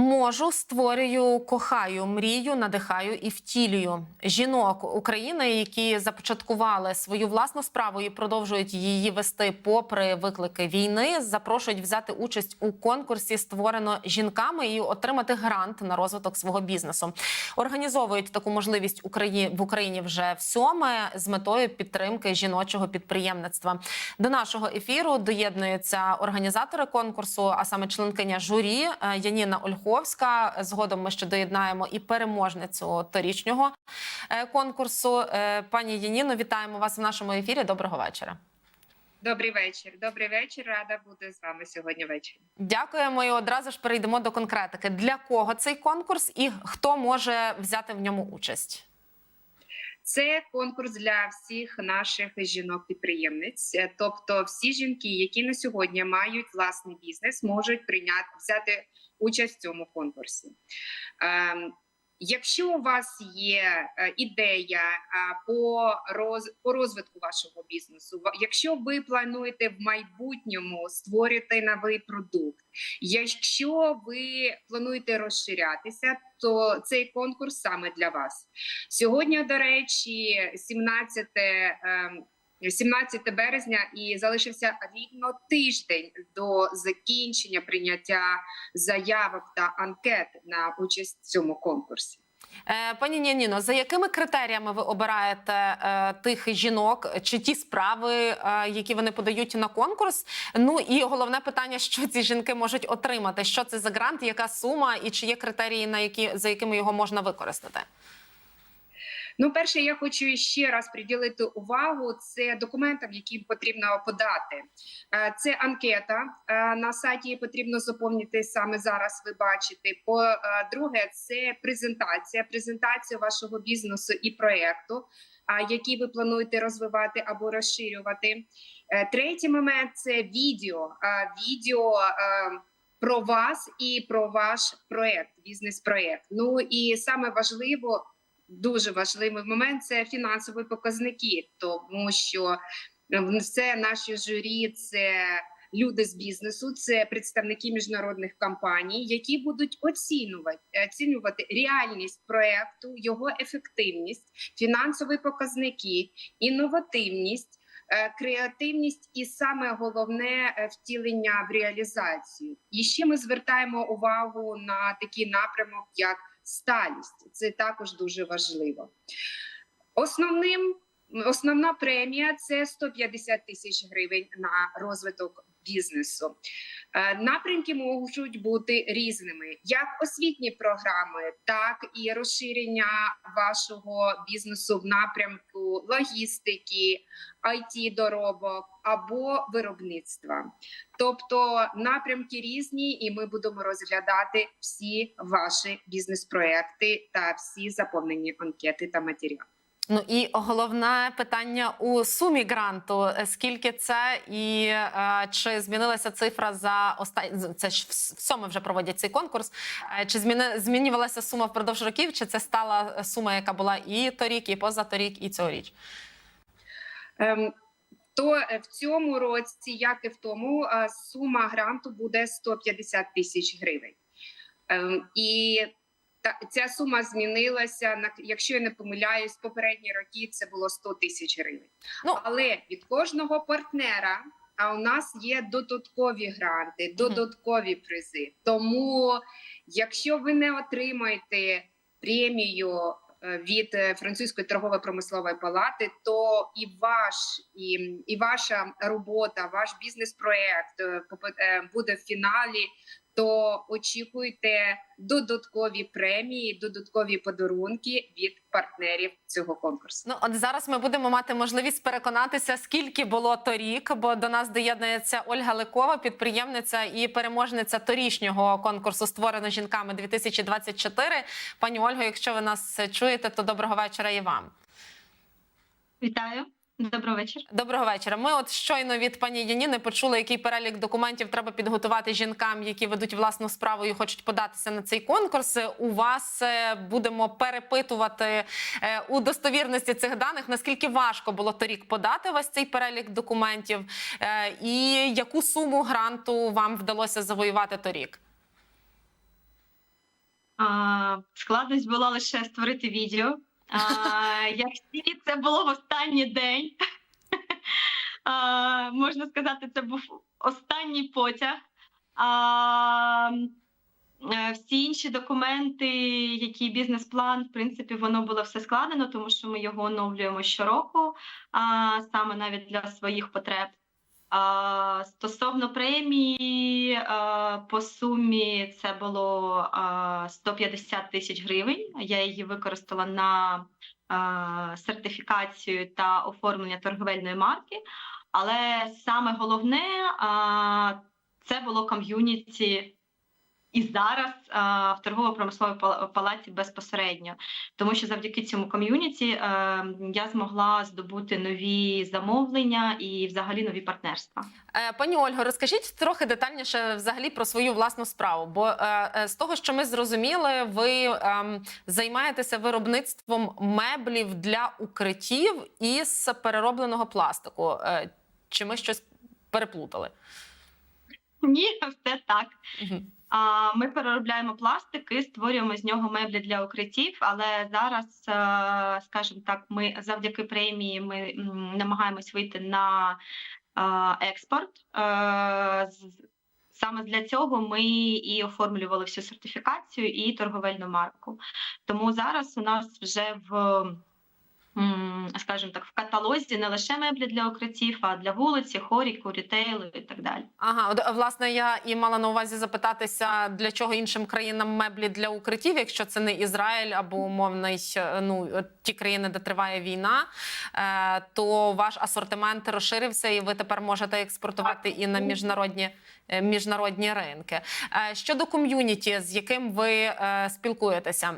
Можу, створюю, кохаю, мрію, надихаю і втілюю жінок України, які започаткували свою власну справу і продовжують її вести попри виклики війни. Запрошують взяти участь у конкурсі, створено жінками, і отримати грант на розвиток свого бізнесу. Організовують таку можливість в Україні вже в сьоме з метою підтримки жіночого підприємництва. До нашого ефіру доєднуються організатори конкурсу, а саме членкиня журі е, Яніна Ольховська. Згодом ми ще доєднаємо і переможницю торічнього е, конкурсу. Е, Пані Яніно, вітаємо вас в нашому ефірі. Доброго вечора. Добрий вечір. Добрий вечір. Рада бути з вами сьогодні ввечері. Дякуємо і одразу ж перейдемо до конкретики. Для кого цей конкурс і хто може взяти в ньому участь? Це конкурс для всіх наших жінок-підприємниць. Е, Тобто, всі жінки, які на сьогодні мають власний бізнес, можуть прийняти взяти участь в цьому конкурсі. Ем, Якщо у вас є е, ідея по роз по розвитку вашого бізнесу, якщо ви плануєте в майбутньому створити новий продукт, якщо ви плануєте розширятися, то цей конкурс саме для вас. Сьогодні, до речі, 17 ем, 17 березня і залишився рівно тиждень до закінчення прийняття заявок та анкет на участь в цьому конкурсі. Е, Пані Яніно, за якими критеріями ви обираєте е, тих жінок чи ті справи, е, які вони подають на конкурс? Ну і головне питання, що ці жінки можуть отримати? Що це за грант, яка сума, і чи є критерії, на які за якими його можна використати? Ну, перше, я хочу ще раз приділити увагу це документам, які потрібно подати. Е, Це анкета е, на сайті її потрібно заповнити саме зараз. Ви бачите. По е, друге, це презентація, презентація вашого бізнесу і проекту, а, який ви плануєте розвивати або розширювати. Третій момент це відео. Відео. Про вас і про ваш проект, бізнес-проект. Ну і саме важливо, дуже важливий момент це фінансові показники, тому що е, все наші журі це люди з бізнесу, це представники міжнародних компаній, які будуть оцінювати, оцінювати реальність проекту, його ефективність, фінансові показники, інновативність. е, Креативність і саме головне е, втілення в реалізацію. І ще ми звертаємо увагу на такий напрямок, як сталість. Це також дуже важливо. Основним основна премія це 150 тисяч гривень на розвиток бізнесу. Е, Напрямки можуть бути різними, як освітні програми, так і розширення вашого бізнесу в напрямку логістики, it доробок або виробництва. Тобто напрямки різні, і ми будемо розглядати всі ваші бізнес-проекти та всі заповнені анкети та матеріали. Ну і головне питання у сумі гранту: скільки це, і е, чи змінилася цифра за останні це ж в сьоме вже проводять цей конкурс. Е, чи зміни змінювалася сума впродовж років? Чи це стала сума, яка була і торік, і позаторік, і цьогоріч? Ем, то е, в цьому році, як і в тому, е, сума гранту буде 150 тисяч гривень. Ем, І та ця сума змінилася на якщо я не помиляюсь, попередні роки це було 100 тисяч гривень. Ну, Але від кожного партнера. А у нас є додаткові гранти, додаткові призи. Тому, якщо ви не отримаєте премію е, від е, французької торгово-промислової палати, то і ваш і, і ваша робота, ваш бізнес-проект е, буде в фіналі. То очікуйте додаткові премії, додаткові подарунки від партнерів цього конкурсу. Ну, от зараз ми будемо мати можливість переконатися, скільки було торік, бо до нас доєднується Ольга Ликова, підприємниця і переможниця торішнього конкурсу створено жінками 2024. Пані Ольго, якщо ви нас чуєте, то доброго вечора і вам. Вітаю, добрий вечір. Доброго вечора. Ми от щойно від пані Яніни почули, який перелік документів треба підготувати жінкам, які ведуть власну справу і хочуть податися на цей конкурс. У вас е, будемо перепитувати е, у достовірності цих даних. Наскільки важко було торік подати весь цей перелік документів, е, і яку суму гранту вам вдалося завоювати торік? А, Складність була лише створити відео. Як тільки це було в останній день, а, можна сказати, це був останній потяг. А, е, Всі інші документи, які бізнес-план, в принципі, воно було все складено, тому що ми його оновлюємо щороку, а саме навіть для своїх потреб. Стосовно премії, по сумі це було а, 150 тисяч гривень. Я її використала на сертифікацію та оформлення торговельної марки. Але саме головне це було ком'юніті і зараз а, в торгово-промисловій пала- палаці безпосередньо, тому що завдяки цьому ком'юніті е, я змогла здобути нові замовлення і взагалі нові партнерства. Е, Пані Ольго, розкажіть трохи детальніше взагалі про свою власну справу. Бо е, е, з того, що ми зрозуміли, ви ем, займаєтеся виробництвом меблів для укриттів із переробленого пластику. Е, чи ми щось переплутали? Ні, все так. А, Ми переробляємо пластик і створюємо з нього меблі для укриттів. Але зараз, е, скажімо так, ми завдяки премії ми намагаємось вийти на е, експорт. Е, Саме для цього ми і оформлювали всю сертифікацію і торговельну марку. Тому зараз у нас вже в скажімо так, в каталозі не лише меблі для укриттів, а для вулиці, хоріку, рітейлу і так далі. Ага, от, власне, я і мала на увазі запитатися, для чого іншим країнам меблі для укриттів, якщо це не Ізраїль або умовний е, ну ті країни, де триває війна, е, то ваш асортимент розширився, і ви тепер можете експортувати і на міжнародні міжнародні ринки. Е, Щодо ком'юніті, з яким ви е, спілкуєтеся,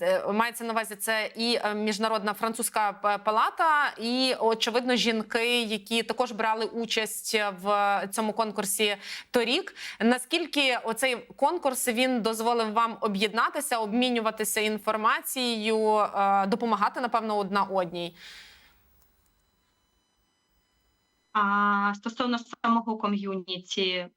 е, мається на увазі це і е, міжнародна французька палата, і очевидно жінки, які також брали участь в цьому конкурсі торік. Наскільки оцей конкурс він дозволив вам об'єднатися, обмінюватися інформацією, е, допомагати напевно одна одній? А стосовно самого ком'юніті е,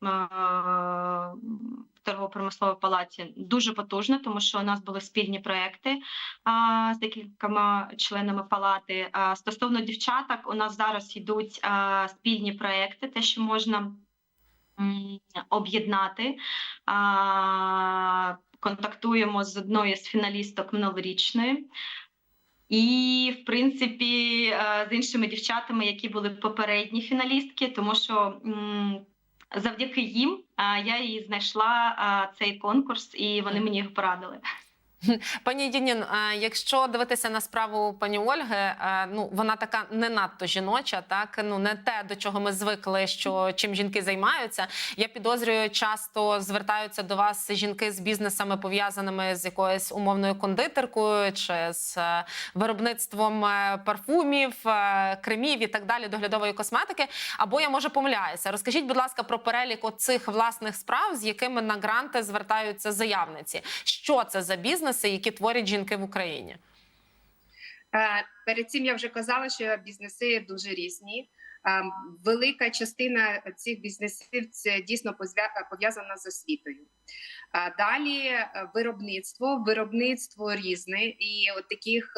в торгово-промисловій палаті дуже потужно, тому що у нас були спільні проекти а, з декількома членами палати. А стосовно дівчаток, у нас зараз йдуть спільні проекти, те, що можна об'єднати. Контактуємо з одною з фіналісток минулорічної. І, в принципі, е, з іншими дівчатами, які були попередні фіналістки, тому що завдяки їм е, я і знайшла е, цей конкурс, і вони мені його порадили. Пані Дінін, е, якщо дивитися на справу пані Ольги, е, ну вона така не надто жіноча, так ну не те, до чого ми звикли, що чим жінки займаються. Я підозрюю, часто звертаються до вас жінки з бізнесами пов'язаними з якоюсь умовною кондитеркою чи з е, виробництвом парфумів, кремів і так далі, доглядової косметики. Або я може помиляюся. Розкажіть, будь ласка, про перелік оцих власних справ, з якими на гранти звертаються заявниці. Що це за бізнеси, які творять жінки в Україні? Е, Перед цим я вже казала, що бізнеси дуже різні. Е, Велика частина цих бізнесів це дійсно пов'язана з освітою. Е, Далі виробництво, виробництво різне, і от таких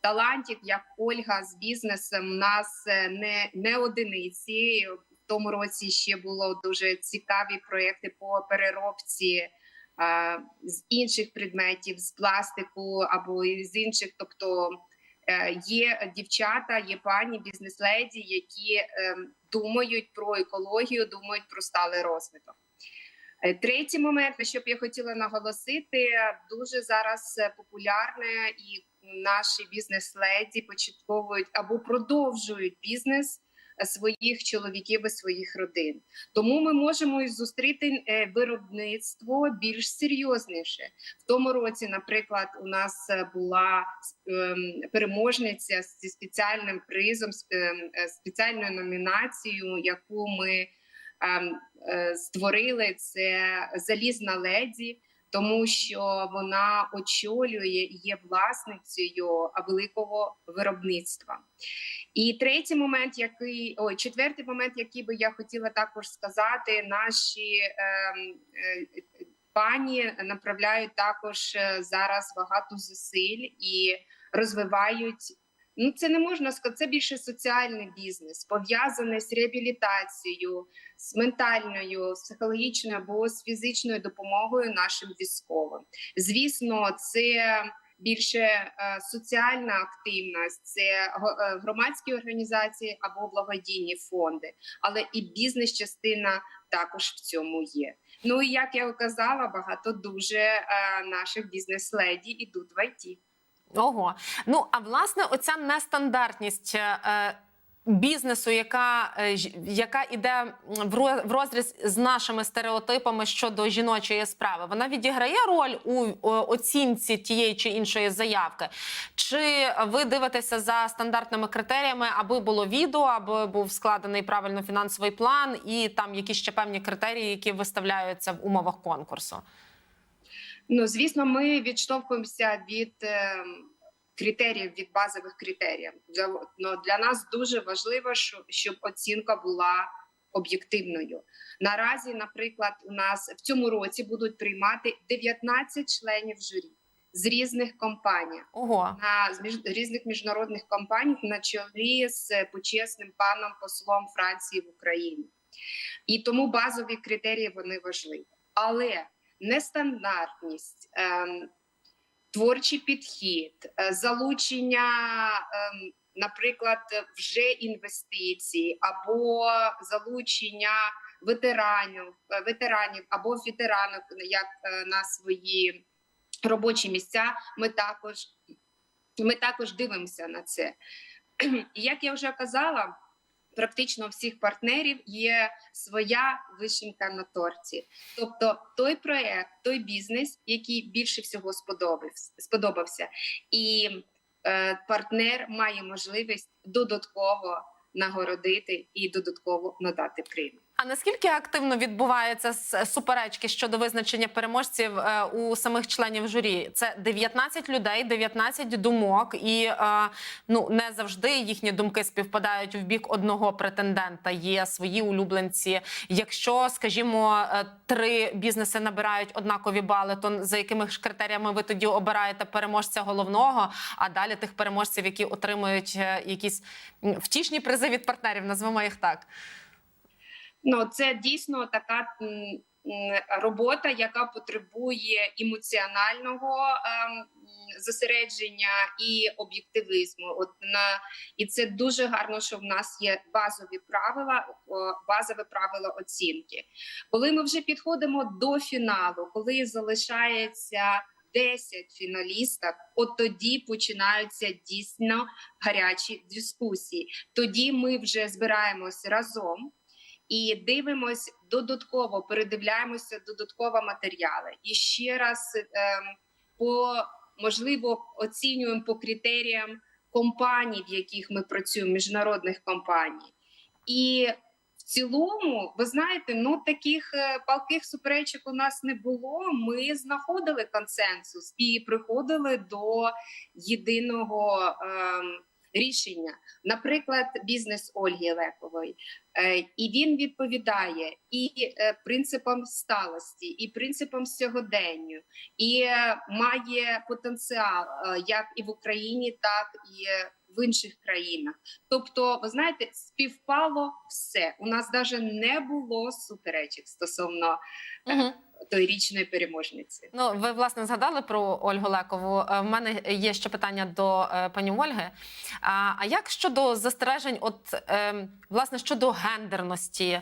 талантів, як Ольга з бізнесом, у нас не, не одиниці. В тому році ще було дуже цікаві проекти по переробці з інших предметів, з пластику або з інших. Тобто е, є дівчата, є пані бізнес-леді, які е, думають про екологію, думають про сталий розвиток. Е, Третій момент, на що б я хотіла наголосити, дуже зараз е, популярне і наші бізнес-леді початковують або продовжують бізнес своїх чоловіків і своїх родин. Тому ми можемо і зустріти е, виробництво більш серйозніше. В тому році, наприклад, у нас е, була ем, переможниця зі спеціальним призом, ем, е, спеціальною номінацією, яку ми ем, створили. Це залізна леді. Тому що вона очолює і є власницею великого виробництва. І третій момент, який ой, четвертий момент, який би я хотіла також сказати, наші ем, е, пані направляють також е, зараз багато зусиль і розвивають. Ну, це не можна сказати, це більше соціальний бізнес, пов'язаний з реабілітацією, з ментальною, з психологічною або з фізичною допомогою нашим військовим. Звісно, це більше е, соціальна активність, це е, громадські організації або благодійні фонди, але і бізнес-частина також в цьому є. Ну і як я казала, багато дуже е, наших бізнес-леді ідуть в ІТ. Ого. Ну а власне, оця нестандартність. Бізнесу, яка, е, яка іде в розріз з нашими стереотипами щодо жіночої справи, вона відіграє роль у оцінці тієї чи іншої заявки. Чи ви дивитеся за стандартними критеріями, аби було відео, аби був складений правильно фінансовий план, і там якісь ще певні критерії, які виставляються в умовах конкурсу? Ну, звісно, ми відштовхуємося від е, критеріїв, від базових критеріїв. Для, ну, для нас дуже важливо, що, щоб оцінка була об'єктивною. Наразі, наприклад, у нас в цьому році будуть приймати 19 членів журі з різних компаній. Ого, на з між різних міжнародних компаній на чолі з почесним паном послом Франції в Україні. І тому базові критерії вони важливі. Але нестандартність, ем, творчий підхід, е, залучення, ем, наприклад, вже інвестицій або залучення ветеранів, е, ветеранів або ветеранок як е, на свої робочі місця. Ми також ми також дивимося на це. І як я вже казала, практично всіх партнерів є своя вишенька на торті. Тобто той проект, той бізнес, який більше всього сподобався, сподобався. і е, партнер має можливість додатково нагородити і додатково надати премію. А наскільки активно відбуваються суперечки щодо визначення переможців е, у самих членів журі? Це 19 людей, 19 думок, і е, ну не завжди їхні думки співпадають в бік одного претендента. Є свої улюбленці. Якщо, скажімо, е, три бізнеси набирають однакові бали, то за якими ж критеріями ви тоді обираєте переможця головного, а далі тих переможців, які отримують якісь втішні призи від партнерів, назвемо їх так. Ну, це дійсно така робота, яка потребує емоціонального ем, зосередження і об'єктивізму. От на і це дуже гарно, що в нас є базові правила, базове правило оцінки. Коли ми вже підходимо до фіналу, коли залишається 10 фіналісток, от тоді починаються дійсно гарячі дискусії. Тоді ми вже збираємось разом і дивимось додатково, передивляємося додатково матеріали. І ще раз ем, по можливо оцінюємо по критеріям компаній, в яких ми працюємо, міжнародних компаній. І в цілому, ви знаєте, ну таких е, палких суперечок у нас не було. Ми знаходили консенсус і приходили до єдиного ем, рішення. Наприклад, бізнес Ольги Лекової. Е, І він відповідає і е, принципам сталості, і принципам сьогоденню, і е, має потенціал як і в Україні, так і в інших країнах. Тобто, ви знаєте, співпало все. У нас навіть не було суперечок стосовно Угу. Тої річної переможниці. Ну, ви власне згадали про Ольгу Лекову. Е, В мене є ще питання до е, пані Ольги. А, як щодо застережень, от е, власне щодо гендерності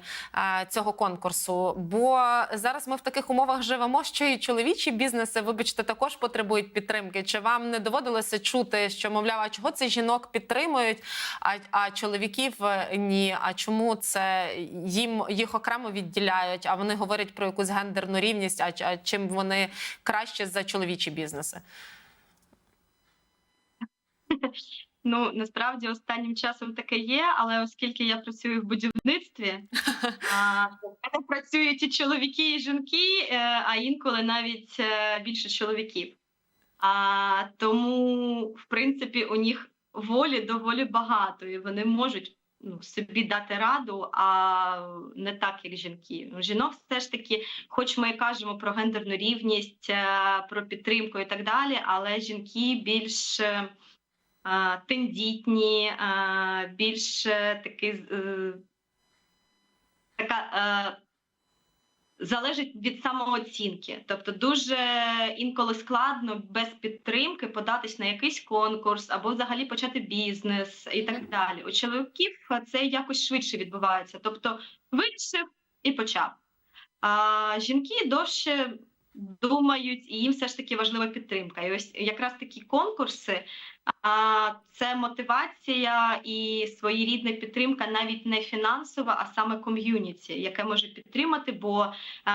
цього конкурсу? Бо зараз ми в таких умовах живемо, що і чоловічі бізнеси, вибачте, також потребують підтримки. Чи вам не доводилося чути, що мовляв, а чого це жінок підтримують, а, а чоловіків ні? А чому це їм їх окремо відділяють? А вони говорять про якусь гендерну рівність? А, а чим вони краще за чоловічі бізнеси? Ну насправді останнім часом таке є, але оскільки я працюю в будівництві, а, працюють і чоловіки, і жінки, е, а інколи навіть е, більше чоловіків. А, тому, в принципі, у них волі доволі багато, і вони можуть ну, собі дати раду, а не так, як жінки. Ну, Жінок все ж таки, хоч ми і кажемо про гендерну рівність, е, про підтримку і так далі, але жінки більш е, е, тендітні, більш таки е, така. Залежить від самооцінки, тобто дуже інколи складно без підтримки податись на якийсь конкурс або взагалі почати бізнес і так далі. У чоловіків це якось швидше відбувається, тобто вирішив і почав. А жінки довше думають, і їм все ж таки важлива підтримка. І ось якраз такі конкурси а, це мотивація і своєрідна підтримка, навіть не фінансова, а саме ком'юніті, яке може підтримати, бо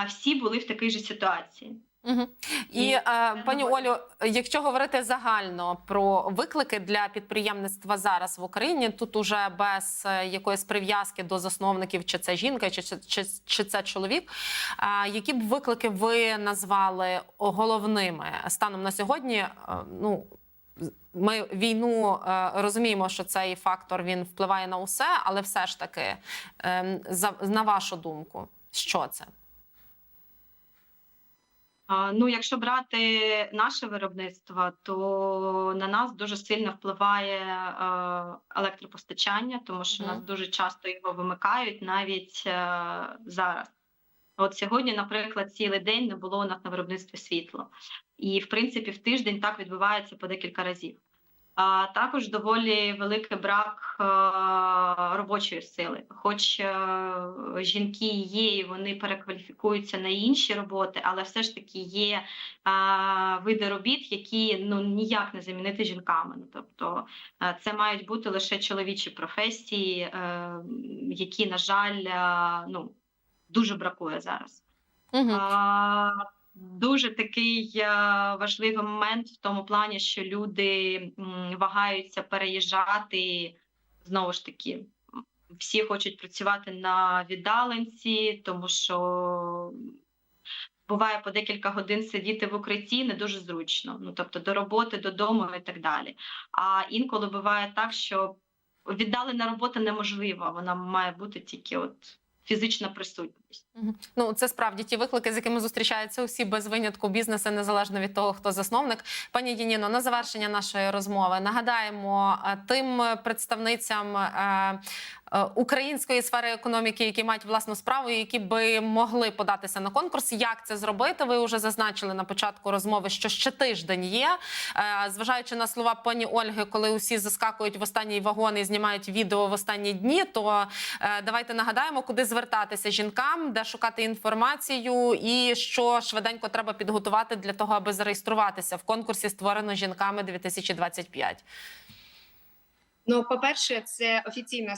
всі були в такій же ситуації. Угу. І е, пані Олю, якщо говорити загально про виклики для підприємництва зараз в Україні, тут уже без е, якоїсь прив'язки до засновників, чи це жінка, чи, чи, чи, чи це чоловік. е, які б виклики ви назвали головними станом на сьогодні? Е, ну ми війну е, розуміємо, що цей фактор він впливає на усе, але все ж таки, е, за, на вашу думку, що це? Ну, якщо брати наше виробництво, то на нас дуже сильно впливає е, електропостачання, тому що mm. нас дуже часто його вимикають навіть е, зараз. От сьогодні, наприклад, цілий день не було у нас на виробництві світла, і в принципі в тиждень так відбувається по декілька разів. А також доволі великий брак е, робочої сили. Хоч е, жінки є, і вони перекваліфікуються на інші роботи, але все ж таки є е, види робіт, які ну ніяк не замінити жінками. Ну, тобто це мають бути лише чоловічі професії, які, на жаль, ну дуже бракує зараз. Угу. А, Дуже такий е, важливий момент в тому плані, що люди вагаються переїжджати знову ж таки. Всі хочуть працювати на віддаленці, тому що буває по декілька годин сидіти в укритті не дуже зручно. Ну тобто до роботи, додому і так далі. А інколи буває так, що віддалена робота неможлива, вона має бути тільки от фізична присутність. Ну це справді ті виклики, з якими зустрічаються усі без винятку бізнеси, незалежно від того, хто засновник. Пані Дініно, на завершення нашої розмови нагадаємо е, тим представницям е, української сфери економіки, які мають власну справу, які би могли податися на конкурс. Як це зробити? Ви вже зазначили на початку розмови, що ще тиждень є. Е, Зважаючи на слова пані Ольги, коли усі заскакують в останній вагон і знімають відео в останні дні, то е, давайте нагадаємо, куди звертатися жінкам, де шукати інформацію, і що швиденько треба підготувати для того, аби зареєструватися в конкурсі створено жінками 2025. Ну, по-перше, це офіційна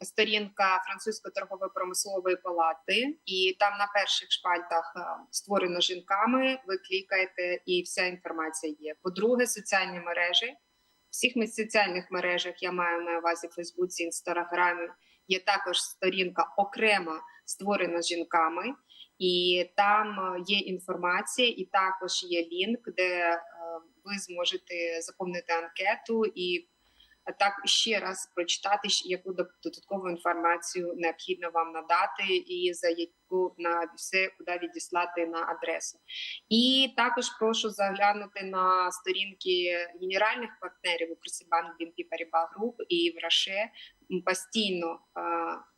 сторінка французької торгової промислової палати, і там на перших шпальтах е, створено жінками. Ви клікаєте, і вся інформація є. По-друге, соціальні мережі. Всіх ми- соціальних мережах я маю на увазі Фейсбуці, Інстаграмі. Є також сторінка окремо створена жінками, і там е, є інформація, і також є лінк, де е, ви зможете заповнити анкету і так ще раз прочитати, яку дод- додаткову інформацію необхідно вам надати, і за яку на все куди відіслати на адресу. І також прошу заглянути на сторінки генеральних партнерів Укрсибанк, BNP Paribas Group і в Раше. Постійно е,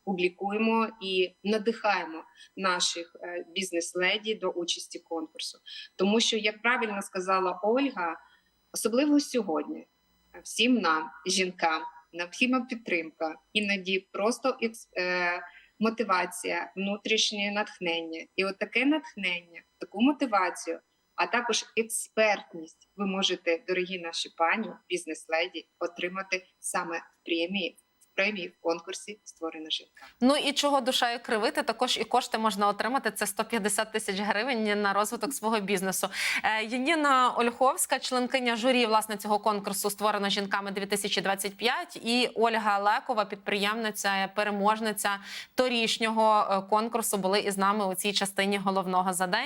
публікуємо і надихаємо наших е, бізнес-леді до участі конкурсу, тому що, як правильно сказала Ольга, особливо сьогодні всім нам, жінкам, необхідна підтримка, іноді просто е, мотивація, внутрішнє натхнення. І от таке натхнення, таку мотивацію, а також експертність ви можете, дорогі наші пані, бізнес-леді, отримати саме в премії. Премії в конкурсі створена жінка. Ну і чого душею кривити, також і кошти можна отримати. Це 150 тисяч гривень на розвиток свого бізнесу. Е, Яніна Ольховська, членкиня журі власне цього конкурсу, створено жінками 2025, і Ольга Лекова, підприємниця, переможниця торішнього е, конкурсу, були із нами у цій частині головного задання.